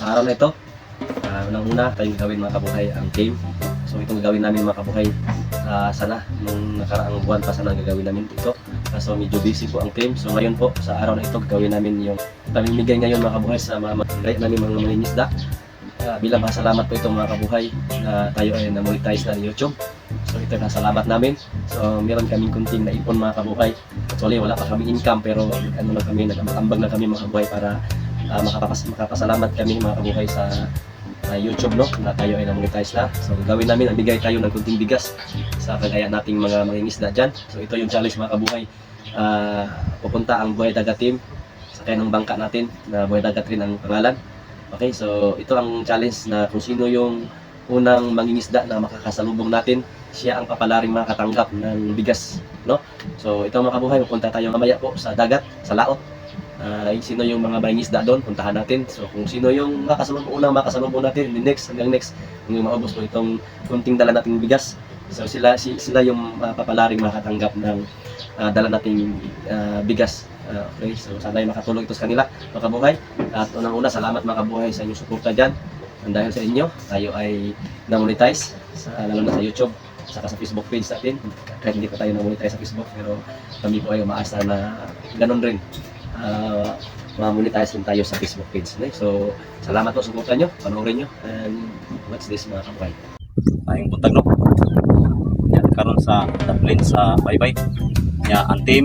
sa araw na ito, uh, unang-una tayong gawin mga kabuhay ang game. So itong gagawin namin mga kabuhay, ah, sana nung nakaraang buwan pa sana gagawin namin ito. Ah, so medyo busy po ang team. So ngayon po sa araw na ito gagawin namin yung pamimigay ngayon mga kabuhay sa mga mga namin mga mangingisda. Ah, bilang pasalamat po ito mga kabuhay na tayo ay na-monetize na ni YouTube. So ito yung salamat namin. So meron kaming kunting na ipon mga kabuhay. Actually wala pa kami income pero ano lang kami, nag-ambag na kami mga kabuhay para ah, makapapas makapasalamat kami mga kabuhay sa ah, YouTube no na tayo ay na-monetize na. So gagawin namin, nagbigay tayo ng kunting bigas sa kagaya nating mga mangingisda dyan. So ito yung challenge mga kabuhay. Ah, pupunta ang Buhay Dagat team sa kaya ng bangka natin na Buhay Dagat rin ang pangalan. Okay, so ito ang challenge na kung sino yung unang mangingisda na makakasalubong natin, siya ang papalaring makatanggap ng bigas, no? So ito mga kabuhay, pupunta tayo mamaya po sa dagat, sa laot. Ah, sino yung mga mangingisda doon, puntahan natin. So kung sino yung makasalubong unang makasalubong natin, the next hanggang next, hanggang maubos po itong kunting dala nating bigas. So sila si, sila yung ah, papalaring makatanggap ng ah, dala nating ah, bigas. Ah, okay, so sana ay makatulong ito sa kanila, mga kabuhay. At unang-una, salamat mga kabuhay sa inyong suporta dyan. And dahil sa inyo, tayo ay na-monetize, sa, lalo na sa YouTube, saka sa Facebook page natin. Kahit hindi pa tayo na-monetize sa Facebook, pero kami po ay umaasa na ganun rin. Ah, ma-monetize tayo sa Facebook page. Okay? So, salamat po sa suporta nyo, panoorin nyo, and what's this mga kabuhay. Ayong buntag no. Yan karon sa Dublin sa Baybay. Nya ang team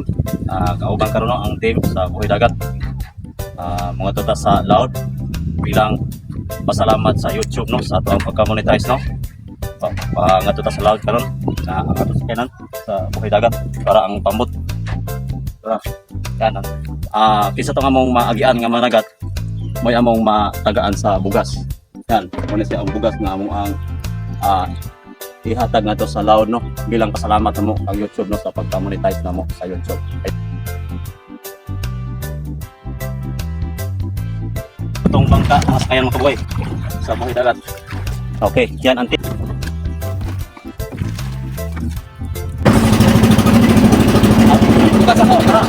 uh, kauban karon no ang team sa Buhay Dagat. Ah, mga tuta sa Loud bilang pasalamat sa YouTube no sa atong pagka-monetize no. Pa, pa nga tuta sa Loud karon na ang ato sa kanan sa Buhay Dagat para ang pambot. Tara. Yan ang ah kisa to nga mong maagian nga managat may among matagaan sa bugas. Yan, muna siya ang bugas nga among ang ah ihatag na to sa loud no bilang pasalamat mo ang YouTube no sa pagka-monetize na mo sa YouTube. Itong bangka mas kayang makabuhay sa buhay dagat. Okay, yan ang tip. Bukas ako, tara.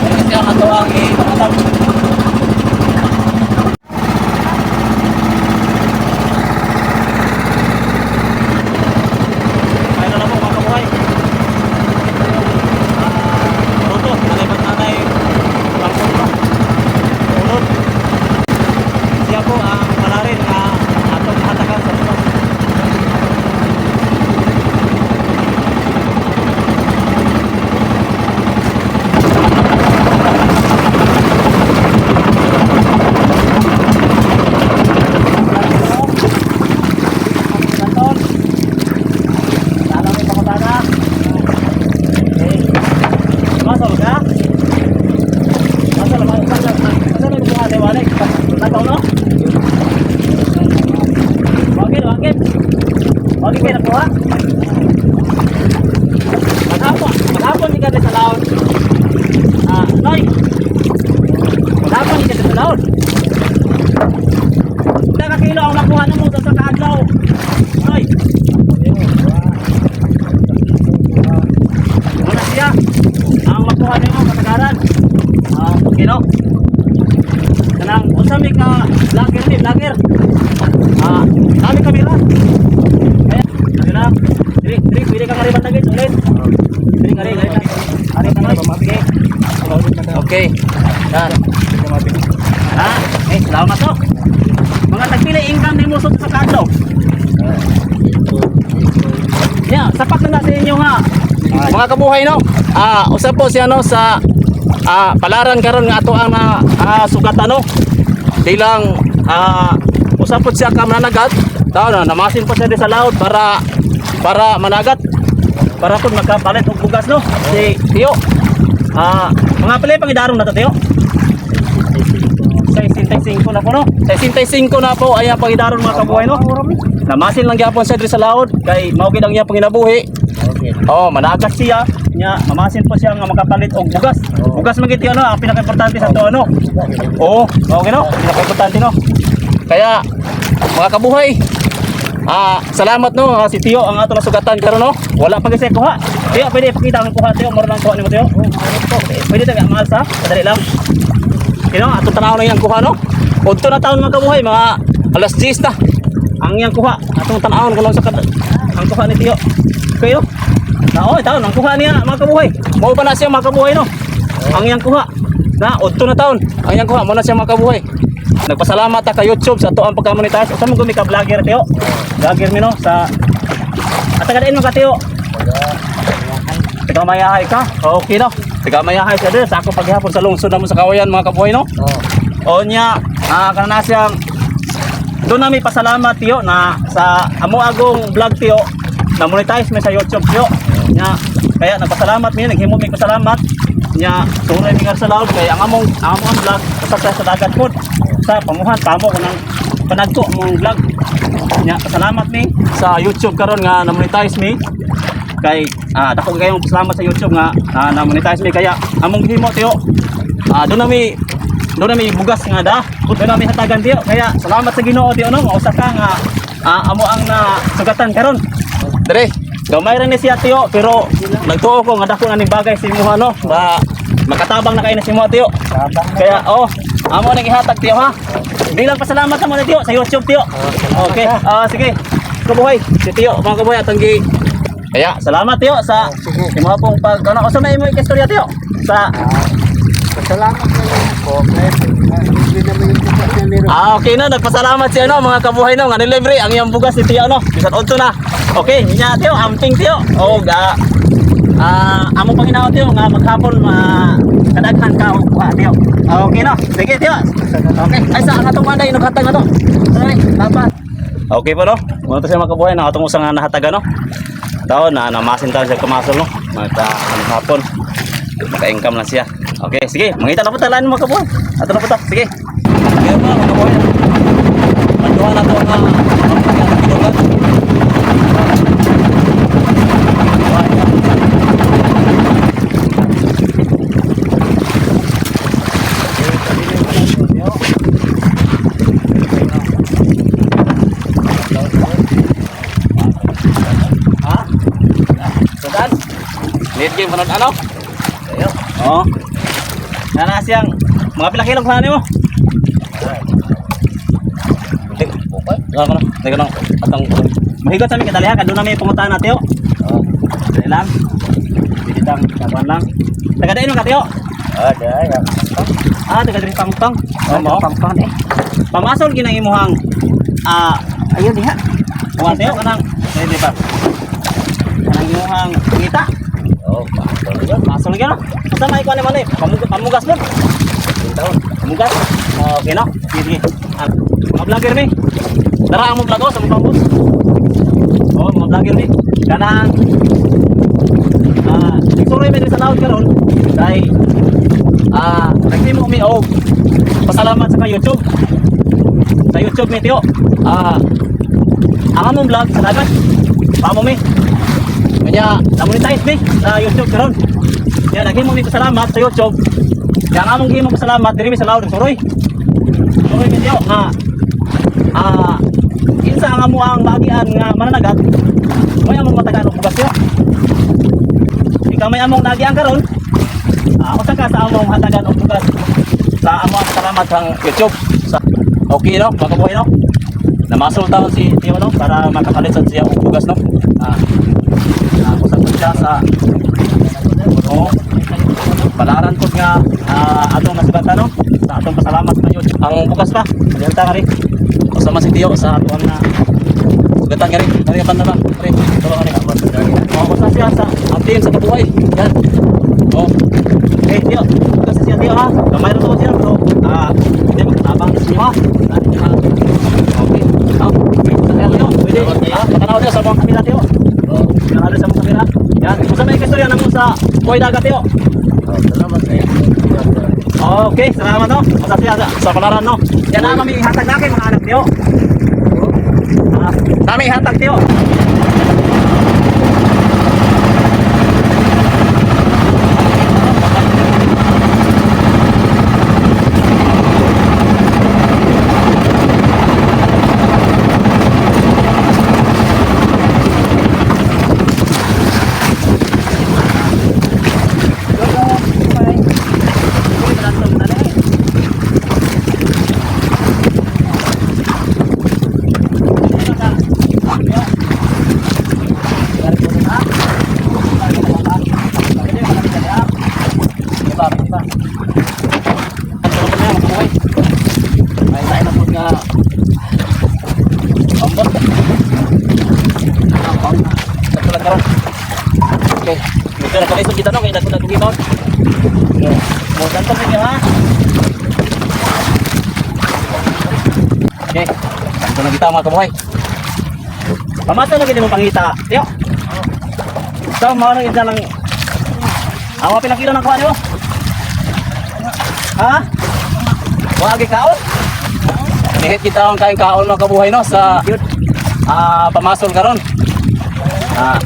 Kasi ang ato ang ipahatag. Kaya na lang po mga kabuhay. Ah, Roto, nanay ba't nanay bangkong no? Ulod. Siya po ang malarin na atong hatakan sa bukas. Kanton. Dalam may pakabana. Okay. Masal ka? Masal, masal, masal. Masal ang buha tayo walik. Nagaw no? Wagin, wagin. Wagin kayo nakuha? Maghapon, maghapon ni ka sa laon. Ah, Noy. Maghapon ni ka sa laon. Ilang ka kilo ang nakuha na mo sa kaadlaw. Noy. Wala siya. Ang makuha niyo mo kasagaran. Ah, okay no. Kanang unsa mi ka vlogger ni vlogger. Ah, kami kamera. Kaya kamera. Diri diri pwede ka kariban tagis ulit. Diri kari kari. Kari kari okay. Yan. Ha? Eh, salamat to. Mga tagpila income ni mo sa kadlaw. Yeah, sapat na sa inyo ha. Mga kabuhay no. Ah, usap po si ano sa ah, palaran karon nga ato ang na ah, sugat ano. Bilang ah, usap po siya ka managat. Tao na namasin po siya sa laod para para managat. Para po magkapalit og bugas no. Si Tio. Ah, mga pala pangidarong na to Tio. 65 na po no. 65 na po ay ang pangidaron mga kabuhay no. Namasin lang gyapon siya diri sa laod kay mao gid ang iyang panginabuhi. Oh, managas siya. Nya, mamasin po siya nga makapalit og bugas. Bugas man gid ano, ang pinaka-importante sa to ano. Oo, okay no? Pinaka-importante no. Kaya mga kabuhay, Ah, salamat no ah, si Tio ang ato nasugatan karon no. Wala pa kasi kuha. Tio, pwede ipakita ang kuha Tio, moro lang kuha nimo Tio. Pwede ta mahal sa, kadali lang. Kino, ato tanaw na yang kuha no. Udto na taon mga kabuhay, mga alas 10 na. Ang yang kuha, atong tanawon kung sa kad ang kuha ni Tiyo. Kayo. Na oy, taon ang kuha niya mga. Mao pa na siya mga no. Ang yang kuha. Na udto na taon. Ang yang kuha mo na siya mga. Nagpasalamat ta ka YouTube sa to ang pagka-monetize. Sa mo gumi ka vlogger Tiyo. Vlogger mi no sa At tagadain mo ka Tiyo. Tiga mayahay ka. Okay no. Tiga mayahay siya din sa ako paghapon sa lungsod namo sa kawayan mga kabuhay no. Oh. O niya, ah kana na siyang doon namin pasalamat tiyo na sa amo agong vlog tiyo na monetize mi sa YouTube tiyo. Nya kaya nagpasalamat mi naghimo mi pasalamat. Nya tunay mi sa loud kay ang among among vlog sa sa dagat pod sa pamuhan tamo ko nang panagto mong vlog. Nya pasalamat mi sa YouTube karon nga na monetize mi. Kay ah dako kayong salamat sa YouTube nga ah, na monetize mi. Kaya among himo tiyo. Ah doon nami doon nami bugas nga da. Doon nami hatagan tiyo. Kaya salamat sa Ginoo tiyo no? Mausa ka nga ah, amo ang na sugatan karon. Dire gamay ra ni siya tiyo pero nagtuo ko nga dako na ni bagay sa imo no? Ba makatabang na kay na si mo tiyo. Na. kaya oh amo nang ihatag tiyo ha bilang pasalamat sa mo tiyo sa YouTube tiyo okay ah sige kabuhay si tiyo mga kabuhay atong gi kaya salamat tiyo sa Sige. imo pong pag ano sa may mo istorya tiyo sa Pasalamat na lang ako. Kaya hindi naman yung bukas na niro. Ah, okay na. Nagpasalamat siya, no, mga kabuhay, no. Nga nilibre, ang iyang bugas ni Tiyo, no. Bisan unto na. Okay, niya, Tiyo. Amping, Tiyo. O, ga, ah, among Panginoon, Tiyo, nga maghapon, ma, kadaghan ka, o, kuha, Tiyo. Ah, Okay, no. Sige, Tiyo. Okay. Ay, sa atong manday, naghatag na to. Sorry, dapat. Okay po, no. Muna siya mga kabuhay, nakatong usang nahataga, no. Taon na, namasin tayo siya kamasol, no. Magta, maghapon. Maka-income lang siya. Okay, sige. Mangita na po talaan mga kabuhay. Ato na po ta. Sige. Sige po mga kabuhay. Panduhan na to ang uh, pinungan. Ha? Sudan? Need game panood ano? Ayo. Oo. Nana siyang mga pila kilong kuhanin mo? Okay. Ano na? Teka lang. Atang mahigot sa amin kadalihan kadto na may pangutahan natin yo. Oo. Dali lang. Dili lang kawan lang. Taga dayon ka tiyo. Ada yang Ah, taga diri pangpang. Ada mo. pangpang eh. Pamasol ginang imuhang ah Ayun diha. kuwan tiyo kanang dili ba? Kanang imuhang kita. Oh, pasal yun. Masol gyud. Sa may kuan man eh. Pamug pamugas mo. Taon. Pamugas. Oh, okay no. Sige. sige. Ah, mga vlogger ni. Tara ang mga vlog sa mga pambus. Oh, mga vlogger ni. Kanang ah, siguro may sa laut karon kay ah, naghimo mi og pasalamat sa kay YouTube. Sa YouTube mi tiyo. Ah, ang among vlog sa dagat. Pamo mi. Kanya, na-monetize mi sa YouTube karon. Kaya naghimo mi pasalamat sa YouTube. Kaya ang among gihimo pasalamat diri sa laut suroy. Suroy tiyo nga ah kinsa ang amo ang bagian nga mananagat? May among matagan og bugas ikaw may among nagian karon? Ah usa ka sa among hatagan og bugas sa amo ang salamat sang YouTube. Sa okay no? Mga kabuhay no? Namasol taon si Tio no? Para makapalit sa siya og bugas no? Ah ah siya sa Oo. Palaran ko nga ah, atong nasugatan no sa atong pasalamat sa YouTube. Ang bukas pa, alihanta ka rin. Kasama si Tio sa atong na sugatan ka rin. Kari pa na lang. Kari, turo ka rin. Oo, basta siya sa atin sa kabuhay. Yan. Oo. Okay, Tio. Basta siya Tio ha. Gamay na to siya. So, ah, hindi magkatabang sa inyo ha. Ah, Okay. Ah. Pwede. Ah, patanaw Tio sa mga kamila Tio. Oo. Patanaw sa mga kamila. Yan. Kastorya na mo sa buhay dagat. Oh, salamat sa. Okay, salamat no. Masasya sa, sa palaran no. Yan na kami hatag na kay mga anak niyo. Ah, kami hatag niyo. bakit, di ba? Ang tulog na, magbuhay. Ano? Kaya tayo na po na ambot. Ang pang, sa tulang karoon. Okay. Ito na kami kita no, kaya na ko na kumibaw. Okay. Mutan to ninyo ha. Okay. Tanto na kita mga kabuhay. Pamata na gini mo pangita. Tiyo. So, mawala kita lang Awa pinakilo ng kuha niyo. Ha? Wagi kaon? Nihit kita ang kain kaon mga kabuhay no sa ah pamasol karon. Ah.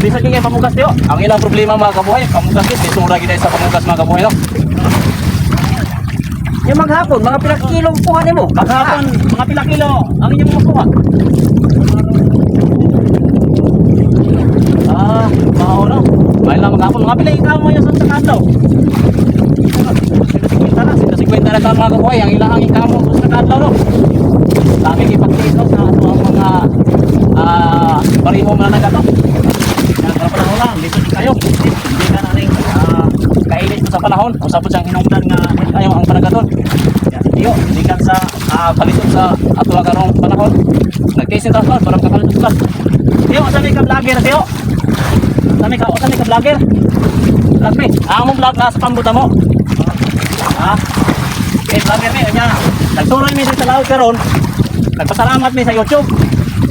Bisa kaya pamugas tiyo. Ang ilang problema mga kabuhay, pamugas kit, isura gid sa pamugas mga kabuhay no. Yung maghapon, mga pilang kilong kuha mo. Maghapon, mga pila kilo ang inyong makuha. Ah, mao no. Maghapon, mga pila ikaw mo yung sa kanto. Kita na, sila 50 na taon mga kabuhay, ang ilang ikaw mo sa kanto no. Dami ipagkito sa ato ang mga ah bariho mga nagato. Para panahon lang, dito di kayo. Hindi ka na rin ah, kainit sa panahon. Kung sabot siyang hinungdan nga kayo ang panagaton. Tiyo, hindi ka sa ah, palisod sa ato ang karong panahon. Taas man, parang kakalit sa Tiyo, saan may ka-vlogger, tiyo? Saan ka, saan may ka-vlogger? Vlog me. Ah, mong vlog na sa pambuta mo. Ha? Okay, vlogger me, kanya. Nagtuloy mi sa laot karon. Nagpasalamat mi sa YouTube.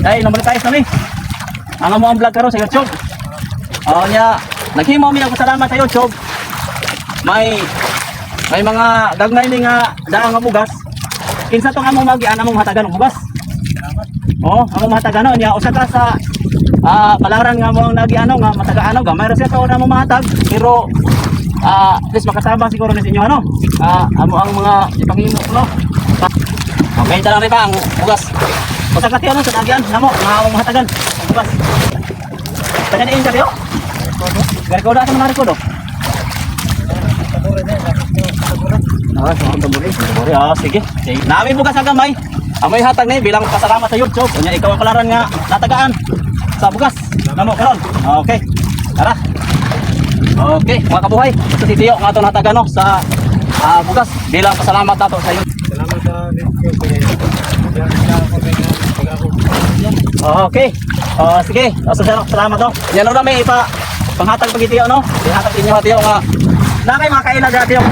Dahil namonetize na mi. Ang mo ang vlog karon sa YouTube. Oh nya, naghimo mi ako salamat sa YouTube. May may mga gagmay ni nga daang nga bugas. Kinsa tong among magian among hatagan og bugas. Oh, among hatagan nya usa ka sa ah palaran nga mo ang nagiano nga matagaano gamay ra siya taon among mahatag pero ah at least makasama siguro ni inyo ano. Ah amo ang mga ipangimo no. Okay, talang rin ba ang bugas? Usa ka tiyo no sa nagian namo nga among hatagan ang bugas. Kanya diin ka tiyo? Garikoda sa mga rekodo. Ah, sa mga tamburi. Tamburi, ah, sige. sige. Nami bukas sa gamay. Amoy hatag ni bilang pasalamat sa YouTube. Kunya ikaw ang palaran nga natagaan sa bugas. Namo karon. Okay. Tara. Okay, mga kabuhay. Ito si Tio nga ito nataga no sa ah, bugas bilang pasalamat nato sa iyo. Salamat sa. Yan sa na pag-ako. Okay. Oh, sige. Sir, salamat no. Yan lang may ipa panghatag pag Tio no. Ihatag inyo ha Tio nga. Na kay mga Tio.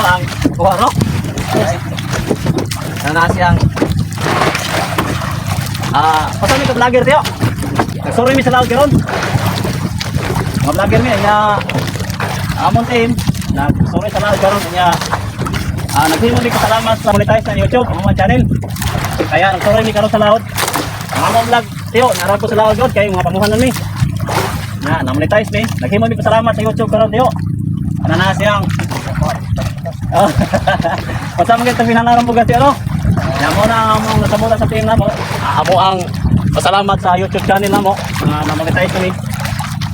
Kino ang kuha no. Na siyang Ah, pasal ka vlogger tiyo. Sorry mi sa laog karon. Mga vlogger mi nya amon team na sorry sa laog karon nya ah naghimo mi kasalamat sa monetize sa YouTube ang mga channel. Kaya sorry mi karon sa laod. Ang among vlog tiyo nara sa laod gud kay mga pamuhanan mi. Na na monetize mi. Naghimo mi kasalamat sa YouTube karon tiyo. Ano na Oh. Basta mo kita pinanaran mo gati ano? Yan mo na among nasamula sa team namo. Amo ang pasalamat sa YouTube channel namo na monetize kami.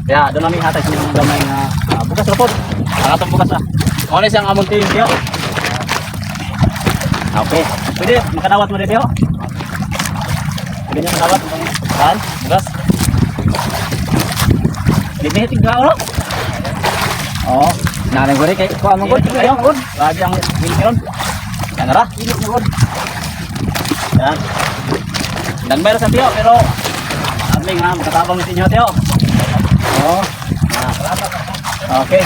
Kaya doon namin hatag yung gamay nga ah, bukas rapod. Ang atong bukas ah. Ano siyang among team tiyo? Okay. Pwede makadawat mo dito. Pwede niyo makadawat. Kan? Bukas. Di ba hitig ka ulo? Oh. Nanay ko rin kay mo Good, gud. good, Ayo gud. Lagi ang milyon. Yan na Yan. Dan meron sa tiyo, pero aming nga, makatabang natin nyo tiyo. Oo. Ah. Okay.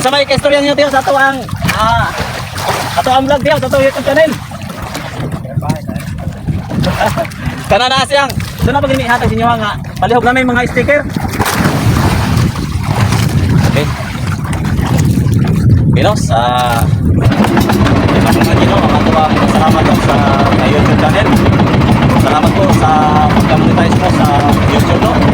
Sa may kastorya nyo tiyo sa ito ang ah, sa ito ang vlog tiyo, sa ito YouTube channel. Kana na siyang, doon na pag inihatag sa inyo nga, palihog na may mga sticker. Pinos, ah, uh, mga Gino, ang ato ang salamat po sa sa YouTube channel. Salamat po sa pag-monetize mo sa YouTube, no?